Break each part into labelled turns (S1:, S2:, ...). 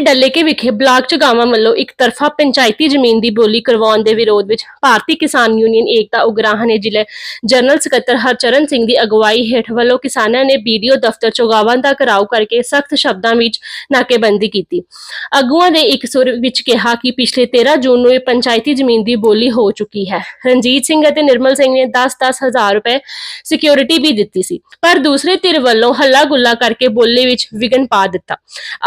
S1: ਡੱਲੇਕੇ ਵਿਖੇ ਬਲਾਕ ਚਗਾਵਾਂ ਵੱਲੋਂ ਇੱਕ ਤਰਫਾ ਪੰਚਾਇਤੀ ਜ਼ਮੀਨ ਦੀ ਬੋਲੀ ਕਰਵਾਉਣ ਦੇ ਵਿਰੋਧ ਵਿੱਚ ਭਾਰਤੀ ਕਿਸਾਨ ਯੂਨੀਅਨ ਏਕਤਾ ਉਗਰਾਹਾਂ ਨੇ ਜ਼ਿਲ੍ਹੇ ਜਨਰਲ ਸਕੱਤਰ ਹਰਚਰਨ ਸਿੰਘ ਦੀ ਅਗਵਾਈ ਹੇਠ ਵੱਲੋਂ ਕਿਸਾਨਾਂ ਨੇ ਬੀਡੀਓ ਦਫ਼ਤਰ ਚੋਗਾਵਾਂ ਦਾ ਘਰਾਓ ਕਰਕੇ ਸਖਤ ਸ਼ਬਦਾਂ ਵਿੱਚ ਨਾਕੇਬੰਦੀ ਕੀਤੀ। ਆਗੂਆਂ ਨੇ ਇੱਕ ਸੁਰ ਵਿੱਚ ਕਿਹਾ ਕਿ ਪਿਛਲੇ 13 ਜੂਨ ਨੂੰ ਇਹ ਪੰਚਾਇਤੀ ਜ਼ਮੀਨ ਦੀ ਬੋਲੀ ਹੋ ਚੁੱਕੀ ਹੈ। ਰਣਜੀਤ ਸਿੰਘ ਅਤੇ ਨਿਰਮਲ ਸਿੰਘ ਨੇ 10-10 ਹਜ਼ਾਰ ਰੁਪਏ ਸਿਕਿਉਰਿਟੀ ਵੀ ਦਿੱਤੀ ਸੀ, ਪਰ ਦੂਸਰੇ ਧਿਰ ਵੱਲੋਂ ਹੱਲਾ ਗੁੱਲਾ ਕਰਕੇ ਬੋਲੀ ਵਿੱਚ ਵਿਘਨ ਪਾ ਦਿੱਤਾ।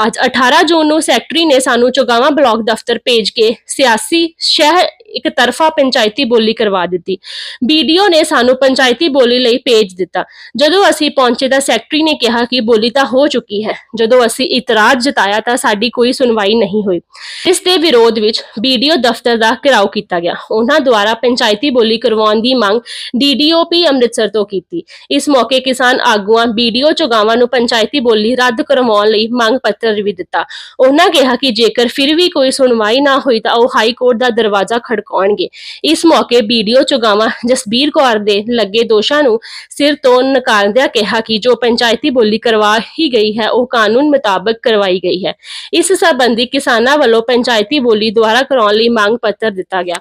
S1: ਅੱਜ 18 ਜੂਨ ਨੂੰ ਸੈਕਟਰੀ ਨੇ ਸਾਨੂੰ ਚੋਗਾਵਾਂ ਬਲਾਕ ਦਫ਼ਤਰ ਭੇਜ ਕੇ ਸਿਆਸੀ ਸ਼ਹਿ ਇੱਕ ਤਰਫਾ ਪੰਚਾਇਤੀ ਬੋਲੀ ਕਰਵਾ ਦਿੱਤੀ। ਬੀਡੀਓ ਨੇ ਸਾਨੂੰ ਪੰਚਾਇਤੀ ਬੋਲੀ ਲਈ ਭੇਜ ਦਿੱਤਾ। ਜਦੋਂ ਅਸੀਂ ਪਹੁੰਚੇ ਤਾਂ ਸੈਕਟਰੀ ਨੇ ਕਿਹਾ ਕਿ ਬੋਲੀ ਤਾਂ ਹੋ ਚੁੱਕੀ ਹੈ। ਜਦੋਂ ਅਸੀਂ ਇਤਰਾਜ਼ ਜਤਾਇਆ ਤਾਂ ਸਾਡੀ ਕੋਈ ਸੁਣਵਾਈ ਨਹੀਂ ਹੋਈ। ਇਸ ਦੇ ਵਿਰੋਧ ਵਿੱਚ ਬੀਡੀਓ ਦਫ਼ਤਰ ਦਾ ਘਿਰਾਓ ਕੀਤਾ ਗਿਆ। ਉਹਨਾਂ ਦੁਆਰਾ ਪੰਚਾਇਤੀ ਬੋਲੀ ਕਰਵਾਉਣ ਦੀ ਮੰਗ ਡੀਡੀਓਪੀ ਅੰਮ੍ਰਿਤਸਰ ਤੋਂ ਕੀਤੀ। ਇਸ ਮੌਕੇ ਕਿਸਾਨ ਆਗੂਆਂ ਬੀਡੀਓ ਚੋਗਾਵਾਂ ਨੂੰ ਪੰਚਾਇਤੀ ਬੋਲੀ ਰੱਦ ਕਰਵਾਉਣ ਲਈ ਮੰਗ ਪੱਤਰ ਵੀ ਦਿੱਤਾ। ਉਹਨਾਂ ਕਿਹਾ ਕਿ ਜੇਕਰ ਫਿਰ ਵੀ ਕੋਈ ਸੁਣਵਾਈ ਨਾ ਹੋਈ ਤਾਂ ਉਹ ਹਾਈ ਕੋਰਟ ਦਾ ਦਰਵਾਜ਼ਾ ਖੜਕਾਉਣਗੇ। ਇਸ ਮੌਕੇ ਬੀਡੀਓ ਚੋਗਾਵਾਂ ਜਸਬੀਰ ਕੌਰ ਦੇ ਲੱਗੇ ਦੋਸ਼ਾਂ ਨੂੰ ਸਿਰ ਤੋਂ ਨਕਾਰਦਿਆਂ ਕਿਹਾ ਕਿ ਜੋ ਪੰਚਾਇਤੀ ਬੋਲੀ ਕਰਵਾ ਹੀ ਗਈ ਹੈ ਉਹ ਕਾਨੂੰਨ ਮੁਤਾਬਕ ਕਰਵਾਈ ਗਈ ਹੈ। ਇਸ ਸੰਬੰਧੀ ਕਿਸਾਨਾਂ ਵੱਲੋਂ ਪੰਚਾਇਤੀ ਬੋਲੀ ਦੁਆਰਾ ਕਰਾਉਣ ਲਈ ਮੰਗ ਪੱਤਰ ਦਿੱਤਾ ਗਿਆ।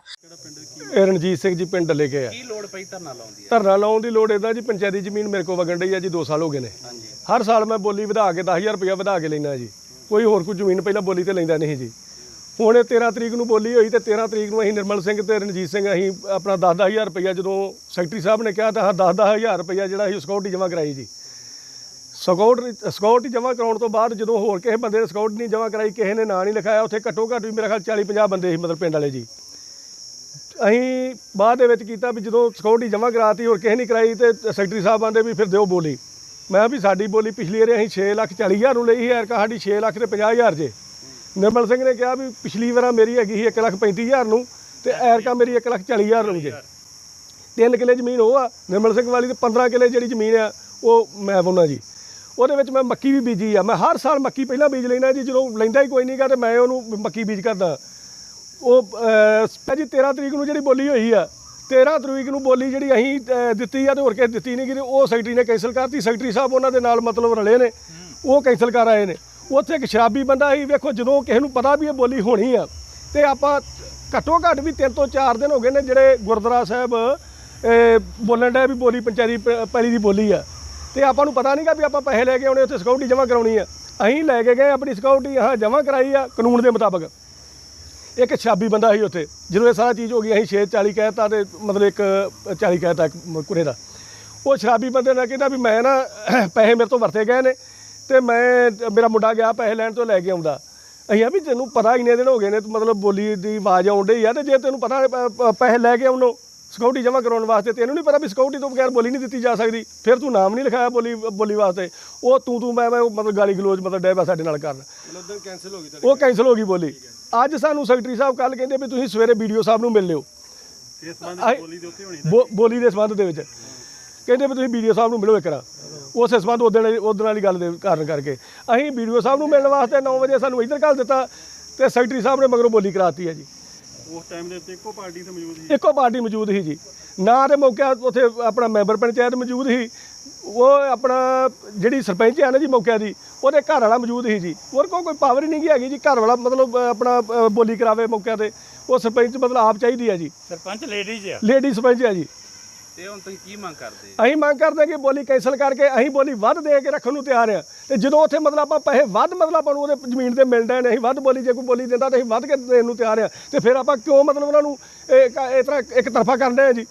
S2: ਇਹ ਰਣਜੀਤ ਸਿੰਘ ਜੀ ਪਿੰਡ ਲੈ ਕੇ ਆ।
S3: ਕੀ ਲੋੜ ਪਈ ਧਰਨਾ ਲਾਉਣ ਦੀ?
S2: ਧਰਨਾ ਲਾਉਣ ਦੀ ਲੋੜ ਇਹਦਾ ਜੀ ਪੰਚਾਇਤੀ ਜ਼ਮੀਨ ਮੇਰੇ ਕੋਲ ਵਗਣ ਡਈ ਆ ਜੀ 2 ਸਾਲ ਹੋ ਗਏ ਨੇ। ਹਰ ਸਾਲ ਮੈਂ ਬੋਲੀ ਵਧਾ ਕੇ 10000 ਰੁਪਇਆ ਵਧਾ ਕੇ ਲੈਣਾ ਜੀ। ਕੋਈ ਹੋਰ ਕੋਈ ਜ਼ਮੀਨ ਪਹਿਲਾਂ ਬੋਲੀ ਤੇ ਲੈਂਦਾ ਨਹੀਂ ਜੀ। ਹੁਣ ਇਹ 13 ਤਰੀਕ ਨੂੰ ਬੋਲੀ ਹੋਈ ਤੇ 13 ਤਰੀਕ ਨੂੰ ਅਸੀਂ ਨਿਰਮਲ ਸਿੰਘ ਤੇ ਰਣਜੀਤ ਸਿੰਘ, ਅਸੀਂ ਆਪਣਾ 10-10000 ਰੁਪਇਆ ਜਦੋਂ ਸੈਕਟਰੀ ਸਾਹਿਬ ਨੇ ਕਿਹਾ ਤਾਂ ਹਾਂ 10-10000 ਰੁਪਇਆ ਜਿਹੜਾ ਅਸੀਂ ਸਿਕਿਉਰਿਟੀ ਜਮ੍ਹਾਂ ਕਰਾਈ ਜੀ। ਸਿਕਿਉਰਿਟੀ ਸਿਕਿਉਰਿਟੀ ਜਮ੍ਹਾਂ ਕਰਾਉਣ ਤੋਂ ਬਾਅਦ ਜਦੋਂ ਹੋਰ ਕਿਸੇ ਬੰਦੇ ਨੇ ਸਿਕਿਉਰਿਟੀ ਨਹੀਂ ਜਮ੍ਹਾਂ ਕਰਾਈ, ਕਿਸੇ ਨੇ ਨਾਂ ਨਹੀਂ ਲਿਖਾਇਆ, ਉੱਥੇ ਘੱਟੋ ਘੱਟ ਵੀ ਮੇਰਾ ਖਿਆਲ 40-50 ਬੰਦੇ ਸੀ ਮਤਲਬ ਪਿੰਡ ਵਾਲੇ ਜੀ। ਅਸੀਂ ਬਾਅਦ ਦੇ ਵਿੱਚ ਕੀਤਾ ਵੀ ਜਦੋਂ ਸਿਕਿਉਰਿਟੀ ਜਮ੍ਹਾਂ ਕਰਾਤੀ ਹੋਰ ਕਿਸੇ ਨਹੀਂ ਕਰਾਈ ਤੇ ਸੈਕਟਰੀ ਸਾਹਿਬ ਆਂਦੇ ਵੀ ਫਿਰ ਦਿਓ ਬੋਲੀ। ਮੈਂ ਵੀ ਸਾਡੀ ਬੋਲੀ ਪਿਛਲੀ ਵਾਰੀ ਅਸੀਂ 6 ਲੱਖ 40 ਹਜ਼ਾਰ ਨੂੰ ਲਈ ਸੀ ਐਰਕਾ ਸਾਡੀ 6 ਲੱਖ ਤੇ 50 ਹਜ਼ਾਰ ਜੇ। ਨਿਰਮਲ ਸਿੰਘ ਨੇ ਕਿਹਾ ਵੀ ਪਿਛਲੀ ਵਾਰ ਮੇਰੀ ਹੈਗੀ ਸੀ 1 ਲੱਖ 35 ਹਜ਼ਾਰ ਨੂੰ ਤੇ ਐਰਕਾ ਮੇਰੀ 1 ਲੱਖ 40 ਹਜ਼ਾਰ ਨੂੰ ਜੇ। ਤਿੰਨ ਕਿੱਲੇ ਜ਼ਮੀਨ ਉਹ ਆ ਨਿਰਮਲ ਸਿੰਘ ਵਾਲੀ ਤੇ 15 ਕਿੱਲੇ ਜਿਹੜੀ ਜ਼ਮੀਨ ਆ ਉਹ ਮੈਂ ਬੋਨਾ ਜੀ। ਉਹਦੇ ਵਿੱਚ ਮੈਂ ਮੱਕੀ ਵੀ ਬੀਜੀ ਆ ਮੈਂ ਹਰ ਸਾਲ ਮੱਕੀ ਪਹਿਲਾਂ ਬੀਜ ਲੈਣਾ ਜੀ ਜਦੋਂ ਲੈਂਦਾ ਹੀ ਕੋਈ ਨਹੀਂਗਾ ਤੇ ਮੈਂ ਉਹਨੂੰ ਮੱਕੀ ਬੀਜ ਕਰਦਾ। ਉਹ ਅਹ, ਜੀ 13 ਤਰੀਕ ਨੂੰ ਜਿਹੜੀ ਬੋਲੀ ਹੋਈ ਆ 13 ਤਰੀਕ ਨੂੰ ਬੋਲੀ ਜਿਹੜੀ ਅਸੀਂ ਅਹ, ਦਿੱਤੀ ਆ ਤੇ ਹੋਰ ਕਿਸੇ ਦਿੱਤੀ ਨਹੀਂ ਕਿ ਉਹ ਸੈਕਟਰੀ ਨੇ ਕੈਂਸਲ ਕਰਤੀ। ਸੈਕਟਰੀ ਸਾਹਿਬ ਉਹਨਾਂ ਦੇ ਨਾਲ ਮਤਲਬ ਰਲੇ ਨੇ। ਉਹ ਕੈਂਸਲ ਕਰ ਆਏ ਨੇ। ਉੱਥੇ ਇੱਕ ਸ਼ਰਾਬੀ ਬੰਦਾ ਸੀ ਵੇਖੋ ਜਦੋਂ ਕਿਸੇ ਨੂੰ ਪਤਾ ਵੀ ਇਹ ਬੋਲੀ ਹੋਣੀ ਆ ਤੇ ਆਪਾਂ ਘੱਟੋ ਘੱਟ ਵੀ ਤਿੰਨ ਤੋਂ ਚਾਰ ਦਿਨ ਹੋ ਗਏ ਨੇ ਜਿਹੜੇ ਗੁਰਦੁਆਰਾ ਸਾਹਿਬ ਅਹ, ਬੋਲਣ ਡਿਆ ਵੀ ਬੋਲੀ ਪੰਚਾਇਤੀ ਪ- ਪਹਿਲੀ ਦੀ ਬੋਲੀ ਆ। ਤੇ ਆਪਾਂ ਨੂੰ ਪਤਾ ਨਹੀਂਗਾ ਵੀ ਆਪਾਂ ਪੈਸੇ ਲੈ ਕੇ ਆਉਣੇ ਉੱਥੇ ਸਿਕਿਉਰਿਟੀ ਜਮ੍ਹਾਂ ਕਰਾਉਣੀ ਆ। ਅਸੀਂ ਲੈ ਕੇ ਗਏ ਆਪਣੀ ਸਿਕਿਉਰਿਟੀ ਹਾਂ ਜਮ੍ਹਾਂ ਕਰਾਈ ਆ ਕਾਨੂੰਨ ਦੇ ਮੁਤਾਬਕ। ਇੱਕ ਛਾਬੀ ਬੰਦਾ ਸੀ ਉੱਥੇ ਜਦੋਂ ਇਹ ਸਾਰਾ ਚੀਜ਼ ਹੋ ਗਈ ਅਸੀਂ 640 ਕਹਿਤਾ ਤੇ ਮਤਲਬ ਇੱਕ 40 ਕਹਿਤਾ ਕੁਰੇ ਦਾ। ਉਹ ਸ਼ਰਾਬੀ ਬੰਦੇ ਨੇ ਕਹਿੰਦਾ ਵੀ ਮੈਂ ਨਾ ਪੈਸੇ ਮੇਰੇ ਤੋਂ ਵਰਤੇ ਗਏ ਨੇ ਤੇ ਮੈਂ ਮੇਰਾ ਮੁੰਡਾ ਗਿਆ ਪੈਸੇ ਲੈਣ ਤੋਂ ਲੈ ਕੇ ਆਉਂਦਾ। ਅਸੀਂ ਆ ਵੀ ਤੈਨੂੰ ਪਤਾ ਇੰਨੇ ਦਿਨ ਹੋ ਗਏ ਨੇ ਤੂੰ ਮਤਲਬ ਬੋਲੀ ਦੀ ਆਵਾਜ਼ ਆਉਣ ਡਈ ਆ ਤੇ ਜੇ ਤੈਨੂੰ ਪਤਾ ਪੈਸੇ ਲੈ ਕੇ ਆਉਣੋ ਸਿਕਿਉਰਿਟੀ ਜਮ੍ਹਾਂ ਕਰਾਉਣ ਵਾਸਤੇ ਤੈਨੂੰ ਨਹੀਂ ਪਤਾ ਵੀ ਸਿਕਿਉਰਿਟੀ ਤੋਂ ਬਗੈਰ ਬੋਲੀ ਨਹੀਂ ਦਿੱਤੀ ਜਾ ਸਕਦੀ। ਫਿਰ ਤੂੰ ਨਾਮ ਨਹੀਂ ਲਿਖਾਇਆ ਬੋਲੀ ਬੋਲੀ ਵਾਸਤੇ। ਉਹ ਤੂੰ ਤੂੰ ਮੈਂ ਮੈਂ ਉਹ ਮਤਲਬ ਗਾਲੀ ਗਲੋਚ ਮਤਲਬ ਡੈਬਾ ਸਾਡੇ ਨਾਲ ਕਰਨ।
S3: ਉਦੋਂ ਕੈਨਸਲ ਹੋ ਗਈ
S2: ਉਹ ਕੈਂਸਲ ਹੋ ਗਈ ਬੋਲੀ। ਅੱਜ ਸਾਨੂੰ ਸੈਕਟਰੀ ਸਾਹਿਬ ਕੱਲ ਕਹਿੰਦੇ ਵੀ ਤੁਸੀਂ ਸਵੇਰੇ ਵੀਡੀਓ ਸਾਹਿਬ ਨੂੰ ਮਿਲ ਲਿਓ।
S3: ਇਸ ਸੰਬੰਧ ਬੋਲੀ ਦੇ ਉੱਤੇ ਹੋਣੀ
S2: ਬੋ- ਬੋਲੀ ਦੇ ਸੰਬੰਧ ਦੇ ਵਿੱਚ। ਕਹਿੰਦੇ ਵੀ ਤੁਸੀਂ ਵੀਡੀਓ ਸਾਹਿਬ ਨੂੰ ਮਿਲੋ ਇੱਕ ਵਾਰ। ਉਸੇ ਸੰਬੰਧ ਉਦੋਂ ਉਦੋਂ ਵਾਲੀ ਗੱਲ ਦੇ ਕਾਰਨ ਕਰਕੇ। ਅਸੀਂ ਵੀਡੀਓ ਸਾਹਿਬ ਨੂੰ ਮਿਲਣ ਵਾਸਤੇ 9 ਵਜੇ ਸਾਨੂੰ ਇੱਧਰ ਘੱਲ ਦਿੱਤਾ ਤੇ ਸੈਕਟਰੀ ਸਾਹਿਬ ਨੇ ਮਗਰੋਂ ਬੋਲੀ ਕਰਾਤੀ ਹੈ ਜੀ।
S3: ਉਸ ਟਾਈਮ ਦੇ ਉੱਤੇ ਇੱਕੋ ਪਾਰਟੀ ਤੇ ਮੌਜੂਦ ਸੀ।
S2: ਇੱਕੋ ਪਾਰਟੀ ਮੌਜੂਦ ਸੀ ਜੀ। ਨਾ ਦੇ ਮੌਕੇ ਉੱਥੇ ਆਪਣਾ ਮੈਂਬਰ ਪੰਚਾਇਤ ਮੌਜੂਦ ਸੀ। ਉਹ ਆਪਣਾ ਜਿਹੜੀ ਸਰਪੰਚ ਹੈ ਨਾ ਜੀ ਮੌਕੇ ਦੀ ਉਹਦੇ ਘਰ ਵਾਲਾ ਮੌਜੂਦ ਸੀ ਜੀ। ਹੋਰ ਕੋਲ ਕੋਈ ਪਾਵਰ ਹੀ ਨਹੀਂ ਹੈਗੀ ਜੀ। ਘਰ ਵਾਲਾ ਮਤਲਬ ਆਪਣਾ ਬੋਲੀ ਕਰਾਵੇ ਮੌਕੇ ਤੇ। ਉਹ ਸਰਪੰਚ ਮਤਲਬ ਆਪ ਚਾਹੀਦੀ ਹੈ ਜੀ।
S3: ਸਰਪੰਚ ਲੇਡੀਜ਼ ਆ।
S2: ਲੇਡੀ ਸਰਪੰਚ ਹੈ ਜੀ।
S3: ਤੇ ਹੁਣ ਤੁਸੀਂ ਕੀ ਮੰਗ ਕਰਦੇ
S2: ਅਸੀਂ ਮੰਗ ਕਰਦੇ ਹਾਂ ਕਿ ਬੋਲੀ ਕੈਂਸਲ ਕਰਕੇ ਅਸੀਂ ਬੋਲੀ ਵੱਧ ਦੇ ਕੇ ਰੱਖਣ ਨੂੰ ਤਿਆਰ ਆ ਤੇ ਜਦੋਂ ਉੱਥੇ ਮਤਲਬ ਆਪਾਂ ਪੈਸੇ ਵੱਧ ਮਤਲਬ ਆਪਾਂ ਨੂੰ ਉਹਦੇ ਜ਼ਮੀਨ ਤੇ ਮਿਲਦਾ ਨਹੀਂ ਵੱਧ ਬੋਲੀ ਜੇ ਕੋਈ ਬੋਲੀ ਦਿੰਦਾ ਤਾਂ ਅਸੀਂ ਵੱਧ ਕੇ ਦੇਣ ਨੂੰ ਤਿਆਰ ਆ ਤੇ ਫਿਰ ਆਪਾਂ ਕਿਉਂ ਮਤਲਬ ਉਹਨਾਂ ਨੂੰ ਇਹ ਤਰ੍ਹਾਂ ਇੱਕ ਤਰਫਾ ਕਰਨ ਦੇ ਆ ਜੀ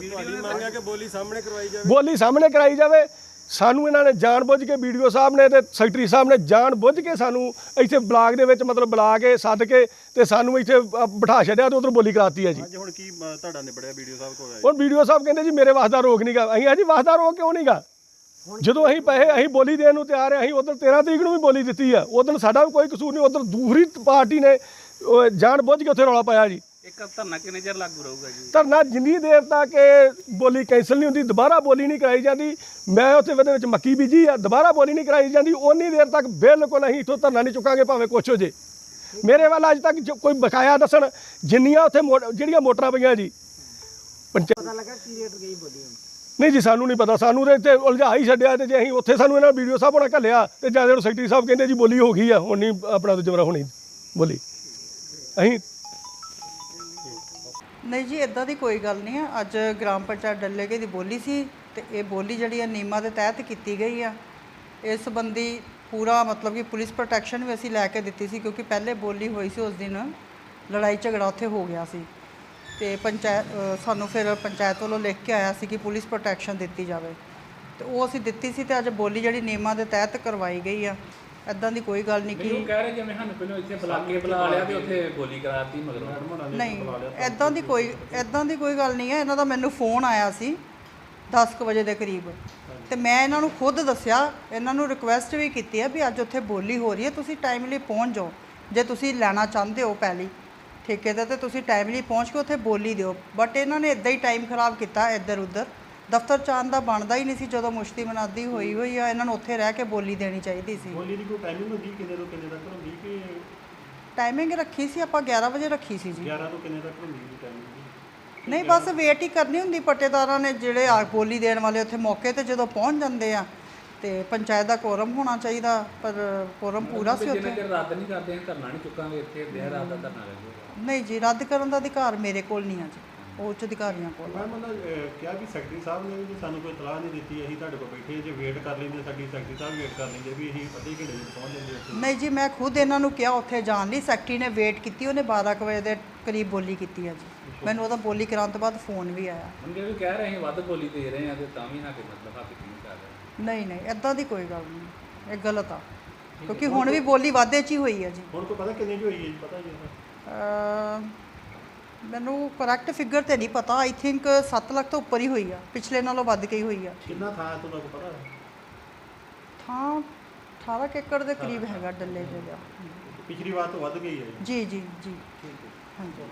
S3: ਤੁਹਾਡੀ ਮੰਗ ਹੈ ਕਿ ਬੋਲੀ ਸਾਹਮਣੇ ਕਰਵਾਈ ਜਾਵੇ।
S2: ਬੋਲੀ ਸਾਹਮਣੇ ਕਰਾਈ ਜਾਵੇ ਸਾਨੂੰ ਇਹਨਾਂ ਨੇ ਜਾਣਬੁੱਝ ਕੇ ਵੀਡੀਓ ਸਾਹਿਬ ਨੇ ਤੇ ਸੈਕਟਰੀ ਸਾਹਿਬ ਨੇ ਜਾਣਬੁੱਝ ਕੇ ਸਾਨੂੰ ਇੱਥੇ ਬਲਾਕ ਦੇ ਵਿੱਚ ਮਤਲਬ ਬੁਲਾ ਕੇ ਸੱਦ ਕੇ ਤੇ ਸਾਨੂੰ ਇੱਥੇ ਅ, ਬਿਠਾ ਛੱਡਿਆ ਤੇ ਉਧਰ ਬੋਲੀ ਕਰਾਤੀ ਹੈ ਜੀ।
S3: ਅੱਜ ਹੁਣ ਕੀ ਅ, ਤੁਹਾਡਾ ਨਿਬੜਿਆ ਵੀਡੀਓ ਸਾਹਿਬ ਕੋਲ? ਆਏ
S2: ਹੁਣ ਵੀਡੀਓ ਸਾਹਿਬ ਕਹਿੰਦੇ ਜੀ ਮੇਰੇ ਵਾਸਤਾ ਰੋਕ ਨਹੀਂਗਾ ਅਸੀਂ ਆ ਜੀ ਵਾਸਤਾ ਰੋਕ ਕਿਉਂ ਨਹੀਂਗਾ ਜਦੋਂ ਅਸੀਂ ਪੈਸੇ ਅਸੀਂ ਬੋਲੀ ਦੇਣ ਨੂੰ ਤਿਆਰ ਆ ਅਸੀਂ ਉਧਰ 13 ਤਰੀਕ ਨੂੰ ਵੀ ਬੋਲੀ ਦਿੱਤੀ ਆ। ਉਧਰ ਸਾਡਾ ਵੀ ਕੋਈ ਕਸੂਰ ਨਹੀਂ ਉਧਰ ਦੂਸਰੀ ਪਾਰਟੀ ਨੇ ਜਾਣ ਬੁੱਝ ਕੇ ਉੱਥੇ ਰੌਲਾ ਪਾਇਆ ਜੀ।
S3: ਇੱਕ ਧਰਨਾ ਕਿੰਨੇ ਚਿਰ ਲਾਗੂ ਰਹੂਗਾ ਜੀ?
S2: ਧਰਨਾ ਜਿੰਨੀ ਦੇਰ ਤੱਕ ਇਹ ਬੋਲੀ ਕੈਂਸਲ ਨਹੀਂ ਹੁੰਦੀ ਦੁਬਾਰਾ ਬੋਲੀ ਨਹੀਂ ਕਰਾਈ ਜਾਂਦੀ ਮੈਂ ਉੱਥੇ ਉਹਦੇ ਵਿੱਚ ਮੱਕੀ ਬੀਜੀ ਆ ਦੁਬਾਰਾ ਬੋਲੀ ਨਹੀਂ ਕਰਾਈ ਜਾਂਦੀ ਉਨੀ ਦੇਰ ਤੱਕ ਬਿਲਕੁਲ ਅਸੀਂ ਇੱਥੋਂ ਧਰਨਾ ਨਹੀਂ ਚੁੱਕਾਂਗੇ ਭਾਵੇਂ ਕੁਛ ਹੋ ਜੇ। ਮੇਰੇ ਵੱਲ ਅੱਜ ਤੱਕ ਕੋਈ ਬਕਾਇਆ ਦੱਸਣ ਜਿੰਨੀਆਂ ਉੱਥੇ ਮੋ- ਜਿਹੜੀਆਂ ਮੋਟਰਾਂ ਪਈਆਂ ਜੀ ਪੰਚਾਇਤ ਨਹੀਂ ਜੀ ਸਾਨੂੰ ਨਹੀਂ ਪਤਾ ਸਾਨੂੰ ਤੇ ਇੱਥੇ ਉਲਝਾ ਹੀ ਛੱਡਿਆ ਤੇ ਜੇ ਅਸੀਂ ਉੱਥੇ ਸਾਨੂੰ ਇਹਨਾਂ ਵੀਡੀਓ ਸਾਹਿਬ ਹੋਣਾ ਘੱਲਿਆ ਤੇ ਜਾਂ ਜਦੋਂ ਸੈਕਟਰੀ ਸਾਹਿਬ ਕਹਿੰਦੇ ਜੀ ਬੋਲੀ ਹੋ ਗਈ ਆ ਹੁਣ ਨਹੀਂ ਆਪਣਾ ਦੂਜਾ ਹੋਣੀ ਬੋਲੀ। ਅਸੀਂ
S4: ਨਹੀਂ ਜੀ ਇਦਾਂ ਦੀ ਕੋਈ ਗੱਲ ਨਹੀਂ ਹੈ ਅੱਜ ਗ੍ਰਾਮ ਪੰਚਾਇਤ ਡੱਲੇਕੇ ਦੀ ਬੋਲੀ ਸੀ ਤੇ ਇਹ ਬੋਲੀ ਜਿਹੜੀ ਆ ਨਿਯਮਾਂ ਦੇ ਤਹਿਤ ਕੀਤੀ ਗਈ ਆ। ਇਸ ਸੰਬੰਧੀ ਪੂਰਾ ਮਤਲਬ ਕਿ ਪੁਲਿਸ ਪ੍ਰੋਟੈਕਸ਼ਨ ਵੀ ਅਸੀਂ ਲੈ ਕੇ ਦਿੱਤੀ ਸੀ ਕਿਉਂਕਿ ਪਹਿਲੇ ਬੋਲੀ ਹੋਈ ਸੀ ਉਸ ਦਿਨ। ਲੜਾਈ ਝਗੜਾ ਉੱਥੇ ਹੋ ਗਿਆ ਸੀ। ਤੇ ਪੰਚਾਇਤ ਸਾਨੂੰ ਫਿਰ ਪੰਚਾਇਤ ਵੱਲੋਂ ਲਿਖ ਕੇ ਆਇਆ ਸੀ ਕਿ ਪੁਲਿਸ ਪ੍ਰੋਟੈਕਸ਼ਨ ਦਿੱਤੀ ਜਾਵੇ। ਤੇ ਉਹ ਅਸੀਂ ਦਿੱਤੀ ਸੀ ਤੇ ਅੱਜ ਬੋਲੀ ਜਿਹੜੀ ਨਿਯਮਾਂ ਦੇ ਤਹਿਤ ਕਰਵਾਈ ਗਈ ਆ। ਇਦਾਂ ਦੀ ਕੋਈ ਗੱਲ ਨਹੀਂ
S5: ਉਹ
S4: ਕਿ
S5: ਕਹਿ ਰਹੇ ਜਿਵੇਂ ਸਾਨੂੰ ਪਹਿਲਾਂ ਇੱਥੇ ਬੁਲਾ ਕੇ ਬੁਲਾ ਲਿਆ ਤੇ ਉੱਥੇ ਬੋਲੀ ਕਰਾਤੀ ਮਗਰੋਂ
S4: ਨਹੀਂ ਐਦਾਂ ਦੀ ਕੋਈ ਐਦਾਂ ਦੀ ਕੋਈ ਗੱਲ ਨਹੀਂ ਹੈ। ਇਹਨਾਂ ਦਾ ਮੈਨੂੰ ਫੋਨ ਆਇਆ ਸੀ 10 ਕੁ ਵਜੇ ਦੇ ਕਰੀਬ। ਤੇ ਮੈਂ ਇਹਨਾਂ ਨੂੰ ਖੁਦ ਦੱਸਿਆ ਇਹਨਾਂ ਨੂੰ ਰਿਕੁਐਸਟ ਵੀ ਕੀਤੀ ਹੈ ਵੀ ਅੱਜ ਉੱਥੇ ਬੋਲੀ ਹੋ ਰਹੀ ਹੈ ਤੁਸੀਂ ਟਾਈਮਲੀ ਪਹੁੰਚ ਜਾਓ। ਜੇ ਤੁਸੀਂ ਲੈਣਾ ਚਾਹੁੰਦੇ ਹੋ ਪਹਿਲੀ ਠੇਕੇ ਤੇ ਤੇ ਤੁਸੀਂ ਟਾਈਮਲੀ ਪਹੁੰਚ ਕੇ ਉੱਥੇ ਬੋਲੀ ਦਿਓ। ਬਟ ਇਹਨਾਂ ਨੇ ਇਦਾਂ ਹੀ ਟਾਈਮ ਖਰਾਬ ਕੀਤਾ ਇੱਧਰ ਉੱਧਰ ਦਫ਼ਤਰ ਚਾਂਦ ਦਾ ਬਣਦਾ ਹੀ ਨਹੀਂ ਸੀ ਜਦੋਂ ਮੁਸ਼ਤੀ ਮਨਾਦੀ ਹੋਈ ਹੋਈ ਆ ਇਹਨਾਂ ਨੂੰ ਉੱਥੇ ਰਹਿ ਕੇ ਬੋਲੀ ਦੇਣੀ ਚਾਹੀਦੀ ਸੀ।
S6: ਬੋਲੀ ਦੀ ਕੋਈ ਟਾਈਮਿੰਗ ਹੁੰਦੀ ਕਿੰਨੇ ਤੋਂ ਕਿੰਨੇ ਤੱਕ ਹੁੰਦੀ ਕਿ
S4: ਟਾਈਮਿੰਗ ਰੱਖੀ ਸੀ ਆਪਾਂ 11 ਵਜੇ ਰੱਖੀ ਸੀ ਜੀ।
S6: 11 ਤੋਂ ਕਿੰਨੇ ਤੱਕ ਹੁੰਦੀ ਦੀ ਟਾਈਮਿੰਗ
S4: ਨਹੀਂ ਬਸ ਵੇਟ ਹੀ ਕਰਨੀ ਹੁੰਦੀ ਪੱਟੇਦਾਰਾਂ ਨੇ ਜਿਹੜੇ ਆ ਬੋਲੀ ਦੇਣ ਵਾਲੇ ਉੱਥੇ ਮੌਕੇ ਤੇ ਜਦੋਂ ਪਹੁੰਚ ਜਾਂਦੇ ਆ ਤੇ ਪੰਚਾਇਤ ਦਾ ਕੋਰਮ ਹੋਣਾ ਚਾਹੀਦਾ ਪਰ ਕੋਰਮ ਪੂਰਾ ਸੀ
S5: ਜਿੰਨੇ
S4: ਉੱਥੇ।
S5: ਚਿਰ ਰੱਦ ਨਹੀਂ ਕਰਦੇ ਧਰਨਾ ਨਹੀਂ ਚੁੱਕਾਂਗੇ ਇੱਥੇ ਦੇਰ ਰਾਤ ਦਾ ਧਰਨਾ ਲੱਗੇਗਾ
S4: ਨਹੀਂ ਜੀ ਰੱਦ ਕਰਨ ਦਾ ਅਧਿਕਾਰ ਮੇਰੇ ਕੋਲ ਨਹੀਂ ਆ ਜੀ। ਉੱਚ ਅਧਿਕਾਰੀਆਂ ਕੋਲ।
S6: ਮੈਂ ਮਤਲਬ ਅਹ, ਕਿਹਾ ਕਿ ਸੈਕਟਰੀ ਸਾਹਿਬ ਨੇ ਵੀ ਸਾਨੂੰ ਕੋਈ ਇਤਲਾਹ ਨਹੀਂ ਦਿੱਤੀ ਅਸੀਂ ਤੁਹਾਡੇ ਕੋਲ ਬੈਠੇ ਹਾਂ, ਜੇ ਵੇਟ ਕਰ ਲੈਂਦੇ ਸਾਡੀ ਸੈਕਟਰੀ ਸਾਹਿਬ ਵੇਟ ਕਰ ਲੈਂਦੇ ਵੀ ਅਸੀਂ ਅੱਧੇ ਘੰਟੇ ਵਿੱਚ ਪਹੁੰਚ ਜਾਂਦੇ ਉੱਥੇ।
S4: ਨਹੀਂ ਜੀ ਮੈਂ ਖੁਦ ਇਹਨਾਂ ਨੂੰ ਕਿਹਾ ਉੱਥੇ ਜਾਣ ਲਈ ਸੈਕਟਰੀ ਨੇ ਵੇਟ ਕੀਤੀ ਉਹਨੇ 12 ਕੁ ਵਜੇ ਦੇ ਕਰੀਬ ਬੋਲੀ ਕੀਤੀ ਆ ਜੀ। ਮੈਨੂੰ ਉਹਦਾ ਬੋਲੀ ਕਰਾਉਣ ਤੋਂ ਬਾਅਦ ਫੋਨ ਵੀ ਆਇਆ।
S5: ਹੁਣ ਜੇ ਵੀ ਕਹਿ ਰਹੇ ਅਸੀਂ ਵੱਧ ਬੋਲੀ ਦੇ ਰਹੇ ਹਾਂ ਤੇ ਤਾਂ ਵੀ ਨਾ ਕਿ ਮਤਲਬ ਹੱਥ ਕਿਉਂ ਕਰ ਰਹੇ
S4: ਨਹੀਂ ਨਹੀਂ ਐਦਾਂ ਦੀ ਕੋਈ ਗੱਲ ਨਹੀਂ ਇਹ ਗਲਤ ਆ। ਕਿਉਂਕਿ ਹੁਣ ਵੀ ਬੋਲੀ ਵਾਧੇ 'ਚ ਹੀ ਹੋਈ ਆ ਜੀ।
S6: ਹੁਣ ਕੋਈ ਪਤਾ ਕਿੰਨੇ ਦੀ ਹੋਈ ਹੈ ਜੀ ਪਤਾ ਜੀ ਇਹਦਾ?
S4: ਮੈਨੂੰ ਕਰੈਕਟ ਫਿਗਰ ਤੇ ਨਹੀਂ ਪਤਾ। ਆਈ ਥਿੰਕ 7 ਲੱਖ ਤੋਂ ਉੱਪਰ ਹੀ ਹੋਈ ਆ। ਪਿਛਲੇ ਨਾਲੋਂ ਵੱਧ ਕੇ ਹੀ ਹੋਈ ਆ।
S6: ਕਿੰਨਾ ਥਾਂ ਹੈ ਤੁਹਾਨੂੰ ਪਤਾ?
S4: ਥਾਂ 18 ਕੁ ਏਕੜ ਦੇ ਕਰੀਬ ਹੈਗਾ ਡੱਲੇ ਜਿਹੜਾ
S6: ਪਿਛਲੀ ਵਾਰ ਤੋਂ ਵੱਧ ਗਈ ਹੈ ਜੀ।
S4: ਜੀ ਜੀ ਜੀ। ਹਾਂਜੀ।